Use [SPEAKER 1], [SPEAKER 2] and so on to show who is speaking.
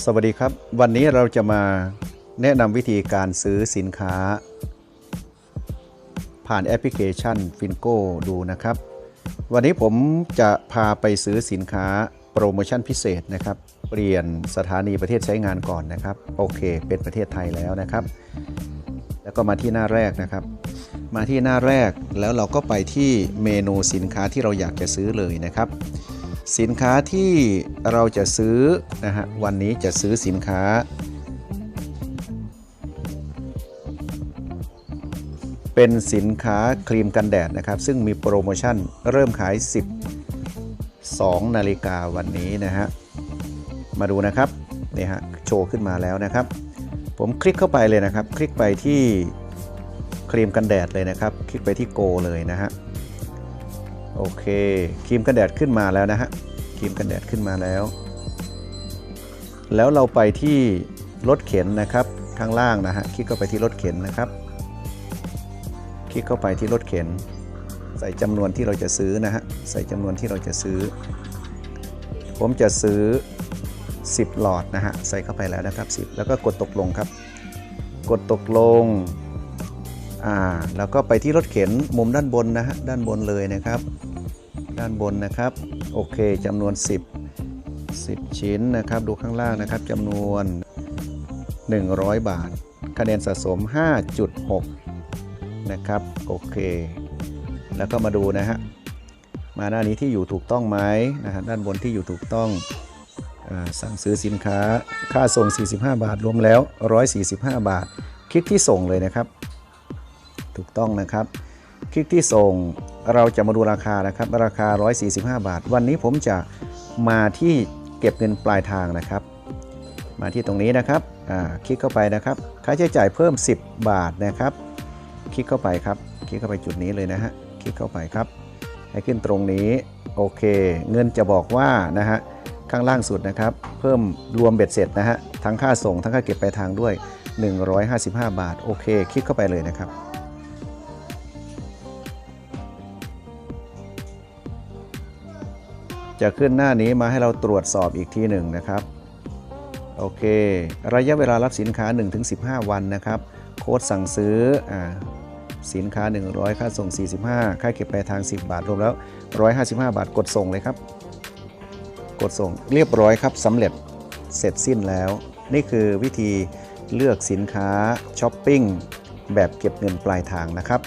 [SPEAKER 1] สวัสดีครับ วันนี้เราจะมาแนะนำวิธีการซื้อสินค้า ผ่านแอปพลิเคชัน Fingo ดูนะครับ วันนี้ผมจะพาไปซื้อสินค้าโปรโมชั่นพิเศษนะครับ เปลี่ยนสถานีประเทศใช้งานก่อนนะครับ โอเค เป็นประเทศไทยแล้วนะครับ แล้วก็มาที่หน้าแรกนะครับ มาที่หน้าแรกแล้วเราก็ไปที่เมนูสินค้าที่เราอยากจะซื้อเลยนะครับ สินค้าที่เราจะซื้อนะฮะวันนี้จะซื้อสินค้า เป็นสินค้าครีมกันแดดนะครับ ซึ่งมีโปรโมชั่นเริ่มขาย 12 นาฬิกาวันนี้นะฮะมาดูนะครับนี่ฮะโชว์ขึ้นมาแล้วนะครับ ผมคลิกเข้าไปเลยนะครับ คลิกไปที่ครีมกันแดดเลยนะครับ คลิกไปที่โกเลยนะฮะ โอเคครีมกันแดดขึ้นมาแล้วนะฮะครีมกันแดดขึ้นมาแล้ว แล้วเราไปที่รถเข็นนะครับข้างล่างนะฮะคลิกเข้าไปที่รถเข็นนะครับ คลิกเข้าไปที่รถเข็น ใส่จำนวนที่เราจะซื้อนะฮะใส่จำนวนที่เราจะซื้อ ผมจะซื้อ 10 หลอดนะฮะใส่เข้าไปแล้วนะครับ 10 แล้วก็กดตกลงครับ กดตกลง อ่าแล้วก็ไปที่รถเข็นมุมด้านบนนะฮะด้านบนเลยนะครับ ด้านบนนะครับโอเคจำนวน 10 10 ชิ้นนะครับ ดูข้างล่างนะครับจำนวน 100 บาท คะแนนสะสม 5.6 นะครับ โอเค แล้วก็มาดูนะฮะมาหน้านี้ที่อยู่ถูกต้องไหมนะฮะด้านบนที่อยู่ถูกต้องอสั่งซื้อสินค้าค่าส่ง 45 บาทรวมแล้ว 145 บาท คลิกที่ส่งเลยนะครับ ถูกต้องนะครับ คลิกที่ส่งเราจะมาดูราคานะครับ ราคา 145 บาท วันนี้ผมจะมาที่เก็บเงินปลายทางนะครับ มาที่ตรงนี้นะครับคลิกเข้าไปนะครับ ค่าใช้จ่ายเพิ่ม 10 บาทนะครับ คลิกเข้าไปครับ คลิกเข้าไปจุดนี้เลยนะฮะ คลิกเข้าไปครับ ให้ขึ้นตรงนี้ โอเค เงินจะบอกว่านะฮะ ข้างล่างสุดนะครับ เพิ่มรวมเบ็ดเสร็จนะฮะ ทั้งค่าส่ง ทั้งค่าเก็บปลายทางด้วย 155 บาท โอเค คลิกเข้าไปเลยนะครับ จะขึ้นหน้านี้มาให้เราตรวจสอบอีกทีหนึ่งนะครับ โอเค ระยะเวลารับสินค้า 1-15 วันนะครับ โค้ดสั่งซื้ออสินค้า 100 ค่าส่ง 45 ค่าเก็บปลายทาง 10 บาท รวมแล้ว 155 บาท กดส่งเลยครับ กดส่งเรียบร้อยครับสำเร็จเสร็จสิ้นแล้ว นี่คือวิธีเลือกสินค้าช้อปปิ้งแบบเก็บเงินปลายทางนะครับ